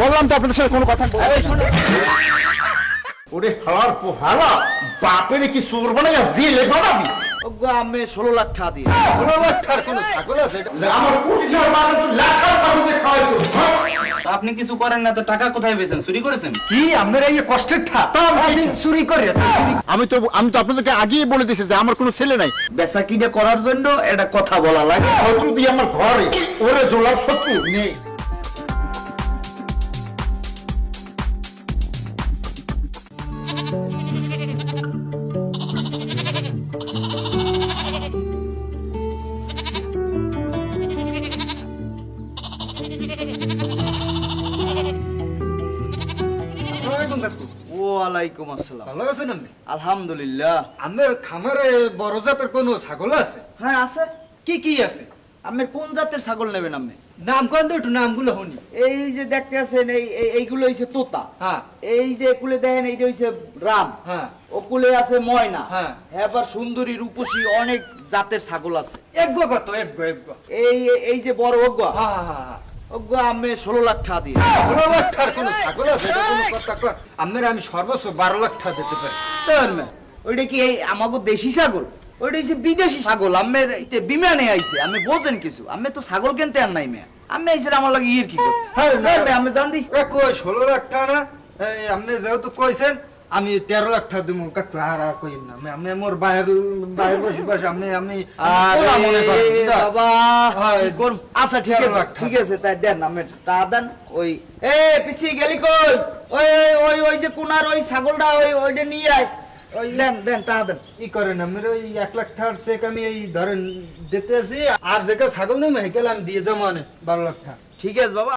বললাম তো আপনাদের সাথে কোনো কথা ওরে হালার পো হালা বাপের কি চোর বানাইয়া জেলে বানাবি ওগো আমি ষোলো লাখ টাকা দিয়ে আমার কোটি টাকার মাথা তুই লাখ টাকা পাবো খাওয়াইছো। হ্যাঁ? আপনি কিছু করেন না তো টাকা কোথায় পেয়েছেন? চুরি করেছেন? কি আপনারা এই কষ্টের চুরি করে। আমি তো আমি তো আপনাদেরকে আগেই বলে দিয়েছি যে আমার কোনো ছেলে নাই। বেচা কিনে করার জন্য এটা কথা বলা লাগে। দিয়ে আমার ঘরে। ওরে জোলার শত্রু নেই। ওয়ালাইকুম আসসালাম। ভালো আছেন আপনি? আলহামদুলিল্লাহ। আমার খামারে বড় জাতের কোনো ছাগল আছে? হ্যাঁ আছে। কি কি আছে? আপনি কোন জাতের ছাগল নেবেন আপনি? নাম কোন তো নামগুলো শুনি। এই যে দেখতে আছেন এই এই- এইগুলো হইছে তোতা। হ্যাঁ। এই যে কুলে দেখেন এইটা হইছে রাম। হ্যাঁ। ওকুলে আছে ময়না। হ্যাঁ। এবার সুন্দরী রূপসী অনেক জাতের ছাগল আছে। একগো কত একগো একগো। এই এই যে বড় অজ্ঞ হ্যাঁ হ্যাঁ হ্যাঁ। আমি ষোলো লাখ টাকা দিয়ে বারো লাখ টাকার কোনো ছাগল আছে? এটা কোনো কথা কর আমার আমি সর্বোচ্চ বারো লাখ টাকা দিতে পারি। ওইটা কি আমাকে দেশি ছাগল? ওইটা হচ্ছে বিদেশি ছাগল। আমের বিমানে আইছে আমি বোঝেন কিছু। আমি তো ছাগল কিনতে আর নাই মেয়ে। আমি আইছে আমার লাগে ইয়ের কি করতে? হ্যাঁ, মেয়ে, আমি জান কই ষোলো লাখ টাকা না? আপনি যেহেতু কইছেন আমি তেরো লাখ টাকা দিব কাকু আর আর কইম না। আমি- মোর বাইরে বাইরে বসে বসে আমি আমি? বাবা। আচ্ছা ঠিক আছে ঠিক আছে তাই দেন আমি টাকা দেন ওই এ পিছি গেলি কই? ওই ওই- ওই যে কোনার ওই ছাগলটা ওই ওইটা নিয়ে আয়। ওই দেন দেন টাকা দেন। ই করেন আমার ওই এক লাখ টাকার চেক আমি এই ধরেন দিতে আছি আর যেটা ছাগল নেই হেকেল আমি দিয়ে যাব বারো লাখ টাকা। ঠিক আছে বাবা।